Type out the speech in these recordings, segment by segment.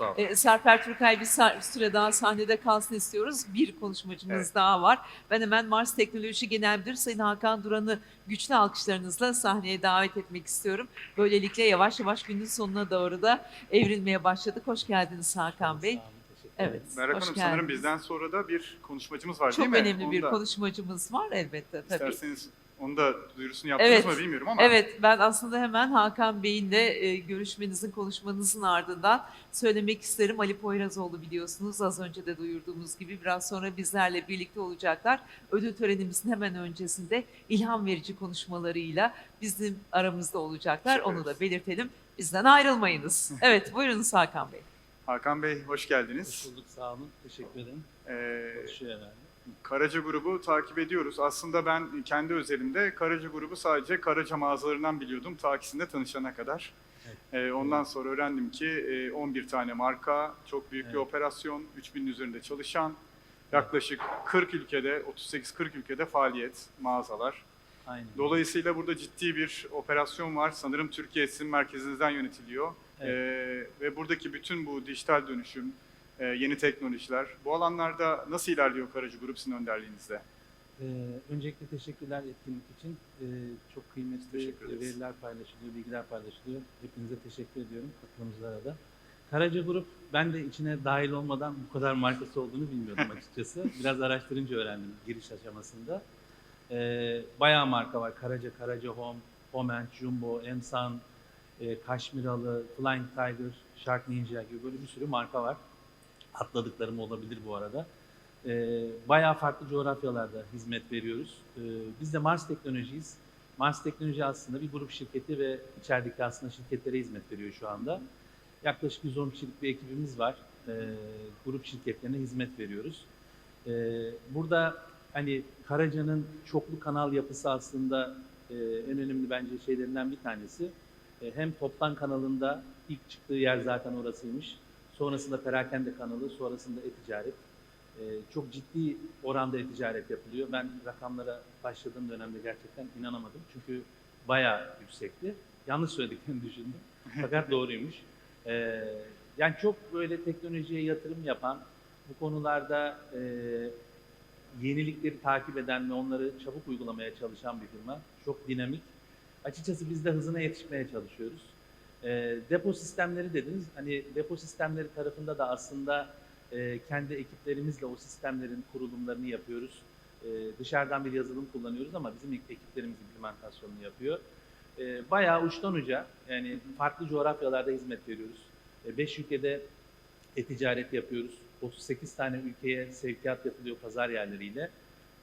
Ol. E, Serper Türkay bir süre daha sahnede kalsın istiyoruz. Bir konuşmacımız Evet. daha var. Ben hemen Mars Teknoloji Genel Müdürü Sayın Hakan Duran'ı güçlü alkışlarınızla sahneye davet etmek istiyorum. Böylelikle yavaş yavaş günün sonuna doğru da evrilmeye başladık. Hoş geldiniz Hakan Bey. Evet. Merak hoş Hanım sanırım geldiniz. bizden sonra da bir konuşmacımız var Çok değil mi? önemli Onu bir da konuşmacımız var elbette tabii. İsterseniz onu da duyurusunu yaptınız Evet. mı bilmiyorum ama. Evet, ben aslında hemen Hakan Bey'in de e, görüşmenizin, konuşmanızın ardından söylemek isterim. Ali Poyrazoğlu biliyorsunuz az önce de duyurduğumuz gibi biraz sonra bizlerle birlikte olacaklar. Ödül törenimizin hemen öncesinde ilham verici konuşmalarıyla bizim aramızda olacaklar. Onu da belirtelim. Bizden ayrılmayınız. Evet, buyurunuz Hakan Bey. Hakan Bey hoş Hoş geldiniz. bulduk, sağ olun. Teşekkür ederim. Ee, Konuşuyor herhalde. Karaca grubu takip ediyoruz. Aslında ben kendi özelimde Karaca grubu sadece Karaca mağazalarından biliyordum ta ki sizinle tanışana kadar. Ee, ondan sonra öğrendim ki e, 11 tane marka, çok büyük bir Evet. operasyon, 3000'in üzerinde çalışan, yaklaşık 40 ülkede, 38-40 ülkede faaliyet, mağazalar. Aynen. Dolayısıyla burada ciddi bir operasyon var. Sanırım Türkiye sizin merkezinizden yönetiliyor. Evet. Ee, ve buradaki bütün bu dijital dönüşüm, e, yeni teknolojiler, bu alanlarda nasıl ilerliyor Karaca Grup sizin önderliğinizde? Ee, öncelikle teşekkürler etkinlik için. Ee, çok kıymetli veriler paylaşılıyor, bilgiler paylaşılıyor. Hepinize teşekkür ediyorum katılımcılara da. Karaca Grup, ben de içine dahil olmadan bu kadar markası olduğunu bilmiyordum açıkçası. Biraz araştırınca öğrendim giriş aşamasında. Ee, bayağı marka var. Karaca, Karaca Home, Homent, Jumbo, Emsan, e, Kaşmiralı, Flying Tiger, Shark Ninja gibi böyle bir sürü marka var. Atladıklarım olabilir bu arada. Ee, bayağı farklı coğrafyalarda hizmet veriyoruz. Ee, biz de Mars Teknolojiyiz. Mars Teknoloji aslında bir grup şirketi ve içerideki aslında şirketlere hizmet veriyor şu anda. Yaklaşık 110 kişilik bir ekibimiz var. Ee, grup şirketlerine hizmet veriyoruz. Ee, burada hani Karaca'nın çoklu kanal yapısı aslında e, en önemli bence şeylerinden bir tanesi. E, hem toptan kanalında ilk çıktığı yer zaten orasıymış. Sonrasında perakende kanalı, sonrasında e-ticaret. E, çok ciddi oranda e-ticaret yapılıyor. Ben rakamlara başladığım dönemde gerçekten inanamadım. Çünkü bayağı yüksekti. Yanlış söylediklerini düşündüm. Fakat doğruymuş. E, yani çok böyle teknolojiye yatırım yapan, bu konularda e, yenilikleri takip eden ve onları çabuk uygulamaya çalışan bir firma. Çok dinamik. Açıkçası biz de hızına yetişmeye çalışıyoruz. E, depo sistemleri dediniz. Hani depo sistemleri tarafında da aslında e, kendi ekiplerimizle o sistemlerin kurulumlarını yapıyoruz. E, dışarıdan bir yazılım kullanıyoruz ama bizim ekiplerimiz implementasyonunu yapıyor. E, bayağı uçtan uca yani farklı coğrafyalarda hizmet veriyoruz. 5 ülkede e-ticaret yapıyoruz. 38 tane ülkeye sevkiyat yapılıyor pazar yerleriyle.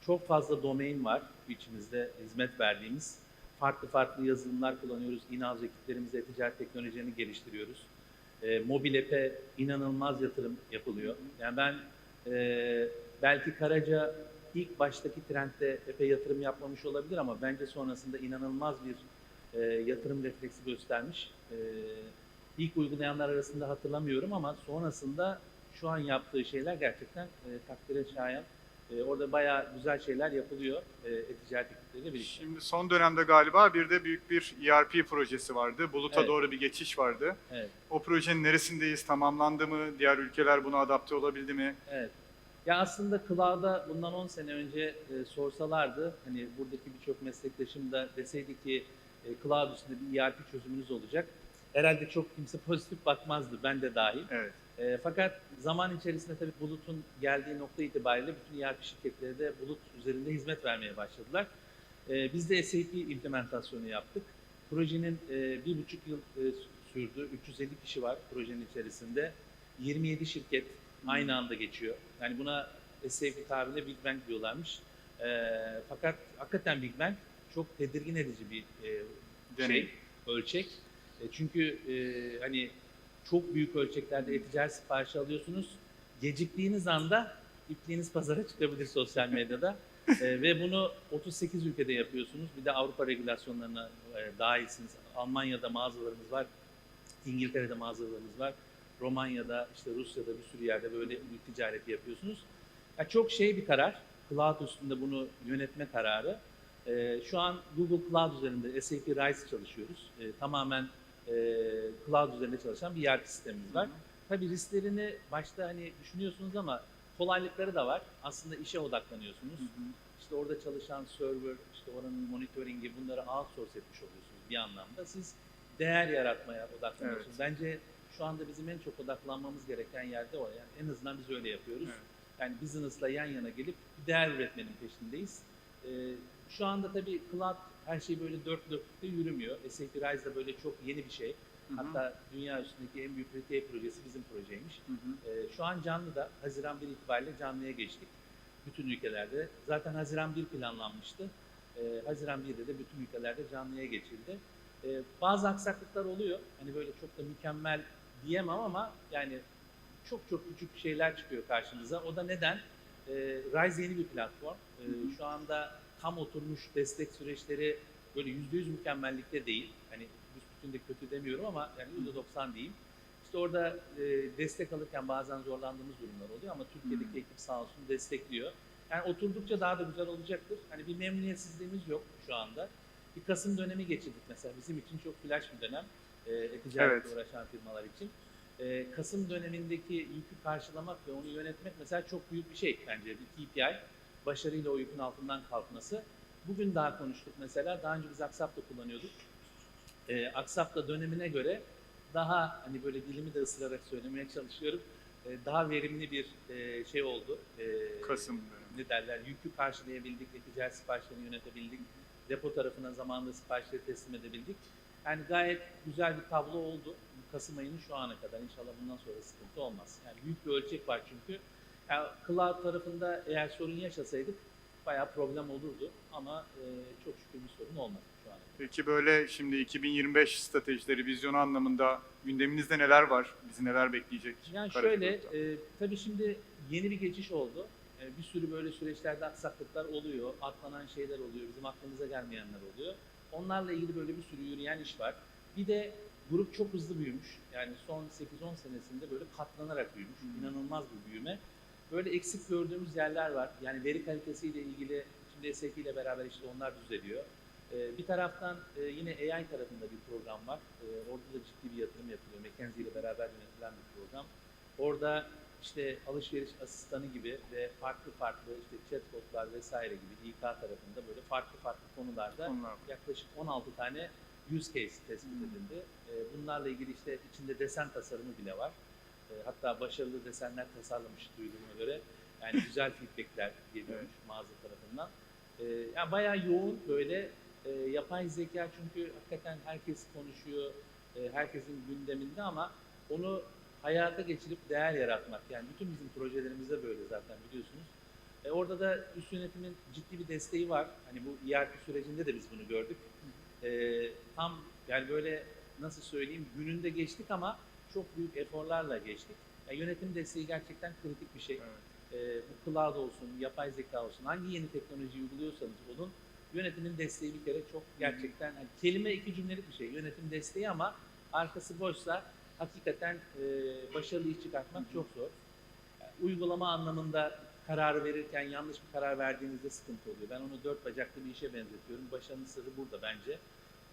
Çok fazla domain var içimizde hizmet verdiğimiz. Farklı farklı yazılımlar kullanıyoruz. İnaz ekiplerimizle e-ticaret teknolojilerini geliştiriyoruz. E, mobil app'e inanılmaz yatırım yapılıyor. Yani ben e, belki Karaca ilk baştaki trendde epey yatırım yapmamış olabilir ama bence sonrasında inanılmaz bir e, yatırım refleksi göstermiş. E, ilk uygulayanlar arasında hatırlamıyorum ama sonrasında şu an yaptığı şeyler gerçekten e, takdire şayan. E, orada bayağı güzel şeyler yapılıyor e, e-ticaret ekipleriyle birlikte. Şimdi son dönemde galiba bir de büyük bir ERP projesi vardı. Buluta Evet. doğru bir geçiş vardı. Evet. O projenin neresindeyiz? Tamamlandı mı? Diğer ülkeler buna adapte olabildi mi? Evet. Ya aslında Cloud'a bundan 10 sene önce e, sorsalardı, hani buradaki birçok meslektaşım da deseydi ki e, Cloud üstünde bir ERP çözümünüz olacak. Herhalde çok kimse pozitif bakmazdı, ben de dahil. Evet. E, fakat zaman içerisinde tabii bulutun geldiği nokta itibariyle bütün ERP şirketleri de bulut üzerinde hizmet vermeye başladılar. E, biz de SAP implementasyonu yaptık. Projenin e, bir buçuk yıl e, sürdü. 350 kişi var projenin içerisinde. 27 şirket aynı anda geçiyor. Yani buna SAP tabiriyle Big Bang diyorlarmış. E, fakat hakikaten Big Bang çok tedirgin edici bir e, Deneyim. şey, ölçek. E, çünkü e, hani çok büyük ölçeklerde e-ticaret siparişi alıyorsunuz. Geciktiğiniz anda ipliğiniz pazara çıkabilir sosyal medyada. E, ve bunu 38 ülkede yapıyorsunuz. Bir de Avrupa regülasyonlarına e, dahilsiniz. Almanya'da mağazalarımız var. İngiltere'de mağazalarımız var. Romanya'da, işte Rusya'da bir sürü yerde böyle bir ticareti yapıyorsunuz. Ya çok şey bir karar. Cloud üstünde bunu yönetme kararı. Ee, şu an Google Cloud üzerinde SAP RISE çalışıyoruz. Ee, tamamen e, Cloud üzerinde çalışan bir ERP sistemimiz var. tabii risklerini başta hani düşünüyorsunuz ama kolaylıkları da var. Aslında işe odaklanıyorsunuz. İşte orada çalışan server, işte oranın monitoringi bunları outsource etmiş oluyorsunuz bir anlamda. Siz değer yaratmaya odaklanıyorsunuz. Bence şu anda bizim en çok odaklanmamız gereken yerde o. Yani en azından biz öyle yapıyoruz. Evet. Yani business'la yan yana gelip değer üretmenin peşindeyiz. Ee, şu anda tabii cloud her şey böyle dört dörtlükte yürümüyor. SAP Rise de böyle çok yeni bir şey. Hı hı. Hatta dünya üstündeki en büyük retail projesi bizim projeymiş. Hı hı. Ee, şu an canlıda Haziran 1 itibariyle canlıya geçtik. Bütün ülkelerde. Zaten Haziran 1 planlanmıştı. Ee, Haziran 1'de de bütün ülkelerde canlıya geçildi. Ee, bazı aksaklıklar oluyor. Hani böyle çok da mükemmel diyemem ama yani çok çok küçük şeyler çıkıyor karşımıza. O da neden? Ee, Rise yeni bir platform. Hı hı. şu anda tam oturmuş destek süreçleri böyle %100 mükemmellikte değil. Hani bütün de kötü demiyorum ama yani %90 diyeyim. İşte orada e, destek alırken bazen zorlandığımız durumlar oluyor ama Türkiye'deki Hmm. ekip sağ olsun destekliyor. Yani oturdukça daha da güzel olacaktır. Hani bir memnuniyetsizliğimiz yok şu anda. Bir Kasım dönemi geçirdik mesela bizim için çok flash bir dönem. E, e-ticaretle Evet. uğraşan firmalar için. E, Kasım dönemindeki yükü karşılamak ve onu yönetmek mesela çok büyük bir şey bence bir KPI. Başarıyla o yükün altından kalkması. Bugün daha konuştuk mesela. Daha önce biz Aksap'ta kullanıyorduk. E, Aksap'ta dönemine göre daha hani böyle dilimi de ısırarak söylemeye çalışıyorum. E, daha verimli bir e, şey oldu. E, Kasım dönemi. ne derler yükü karşılayabildik, ticaret siparişlerini yönetebildik, depo tarafına zamanında siparişleri teslim edebildik. Yani gayet güzel bir tablo oldu Kasım ayının şu ana kadar. İnşallah bundan sonra sıkıntı olmaz. Yani büyük bir ölçek var çünkü. Yani cloud tarafında eğer sorun yaşasaydık bayağı problem olurdu ama e, çok şükür bir sorun olmadı şu kadar. Peki böyle şimdi 2025 stratejileri, vizyonu anlamında gündeminizde neler var? Bizi neler bekleyecek? Yani şöyle, e, tabii şimdi yeni bir geçiş oldu. E, bir sürü böyle süreçlerde aksaklıklar oluyor, atlanan şeyler oluyor, bizim aklımıza gelmeyenler oluyor. Onlarla ilgili böyle bir sürü yürüyen iş var. Bir de grup çok hızlı büyümüş. Yani son 8-10 senesinde böyle katlanarak büyümüş. Hmm. İnanılmaz bir büyüme. Böyle eksik gördüğümüz yerler var. Yani veri kalitesiyle ilgili şimdi SAP ile beraber işte onlar düzeliyor. E, bir taraftan e, yine AI tarafında bir program var. E, orada da ciddi bir yatırım yapılıyor. McKinsey ile beraber yönetilen bir program. Orada işte alışveriş asistanı gibi ve farklı farklı işte chatbotlar vesaire gibi İK tarafında böyle farklı farklı konularda Onlar yaklaşık 16 tane use case tespit Hmm. edildi. E, bunlarla ilgili işte içinde desen tasarımı bile var. E, hatta başarılı desenler tasarlamış duyduğuma göre. Yani güzel feedbackler geliyormuş mağaza tarafından. E, yani bayağı yoğun böyle e, yapay zeka çünkü hakikaten herkes konuşuyor, e, herkesin gündeminde ama onu hayata geçirip değer yaratmak. Yani bütün bizim projelerimizde böyle zaten biliyorsunuz. E, orada da üst yönetimin ciddi bir desteği var. Hani bu ERP sürecinde de biz bunu gördük. E, tam yani böyle nasıl söyleyeyim gününde geçtik ama çok büyük eforlarla geçtik. Yani yönetim desteği gerçekten kritik bir şey. Evet. E, bu cloud olsun, yapay zeka olsun, hangi yeni teknoloji uyguluyorsanız olun, yönetimin desteği bir kere çok gerçekten, hani kelime iki cümlelik bir şey, yönetim desteği ama arkası boşsa hakikaten e, başarılı iş çıkartmak çok zor. Yani uygulama anlamında kararı verirken yanlış bir karar verdiğinizde sıkıntı oluyor. Ben onu dört bacaklı bir işe benzetiyorum. Başarının sırrı burada bence.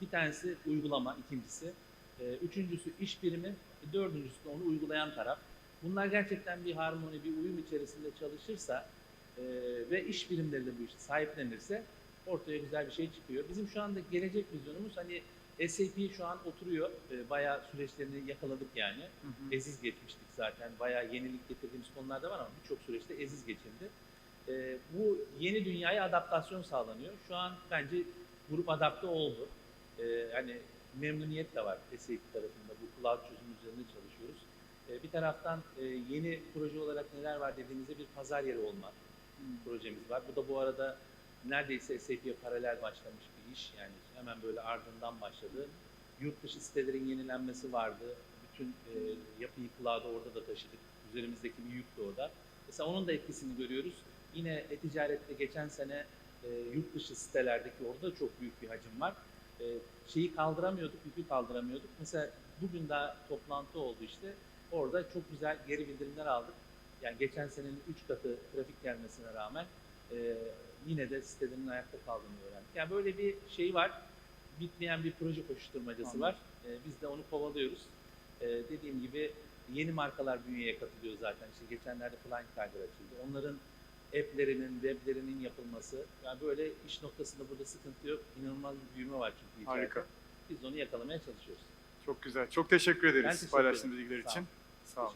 Bir tanesi uygulama, ikincisi. E, üçüncüsü iş birimi, dördüncüsü de onu uygulayan taraf. Bunlar gerçekten bir harmoni, bir uyum içerisinde çalışırsa e, ve iş birimleri de bu işi sahiplenirse ortaya güzel bir şey çıkıyor. Bizim şu anda gelecek vizyonumuz hani SAP şu an oturuyor. E, bayağı süreçlerini yakaladık yani. Hı hı. Eziz geçmiştik zaten. Bayağı yenilik getirdiğimiz konular da var ama birçok süreçte eziz geçildi. E, bu yeni dünyaya adaptasyon sağlanıyor. Şu an bence grup adapte oldu. E, hani memnuniyet de var SAP tarafında. Bu cloud çözüm üzerinde çalışıyoruz. E, bir taraftan e, yeni proje olarak neler var dediğimizde bir pazar yeri olma projemiz var. Bu da bu arada neredeyse SAP'ye paralel başlamış bir iş. Yani hemen böyle ardından başladı. Yurt dışı sitelerin yenilenmesi vardı. Bütün e, yapıyı cloud'a orada da taşıdık. Üzerimizdeki bir yük de orada. Mesela onun da etkisini görüyoruz. Yine e-ticarette geçen sene e, yurt dışı sitelerdeki orada da çok büyük bir hacim var. E, şeyi kaldıramıyorduk, yükü kaldıramıyorduk. Mesela bugün daha toplantı oldu işte. Orada çok güzel geri bildirimler aldık. Yani geçen senenin 3 katı trafik gelmesine rağmen e, yine de sitelerin ayakta kaldığını öğrendik. Yani böyle bir şey var. Bitmeyen bir proje koşuşturmacası Anladım. var. E, biz de onu kovalıyoruz. E, dediğim gibi Yeni markalar bünyeye katılıyor zaten. İşte geçenlerde Flying Tiger açıldı. Onların app'lerinin, web'lerinin yapılması. Yani böyle iş noktasında burada sıkıntı yok. İnanılmaz bir büyüme var çünkü içeride. Harika. Biz onu yakalamaya çalışıyoruz. Çok güzel. Çok teşekkür ederiz paylaştığınız bilgiler Sağ için. olun. Sağ olun.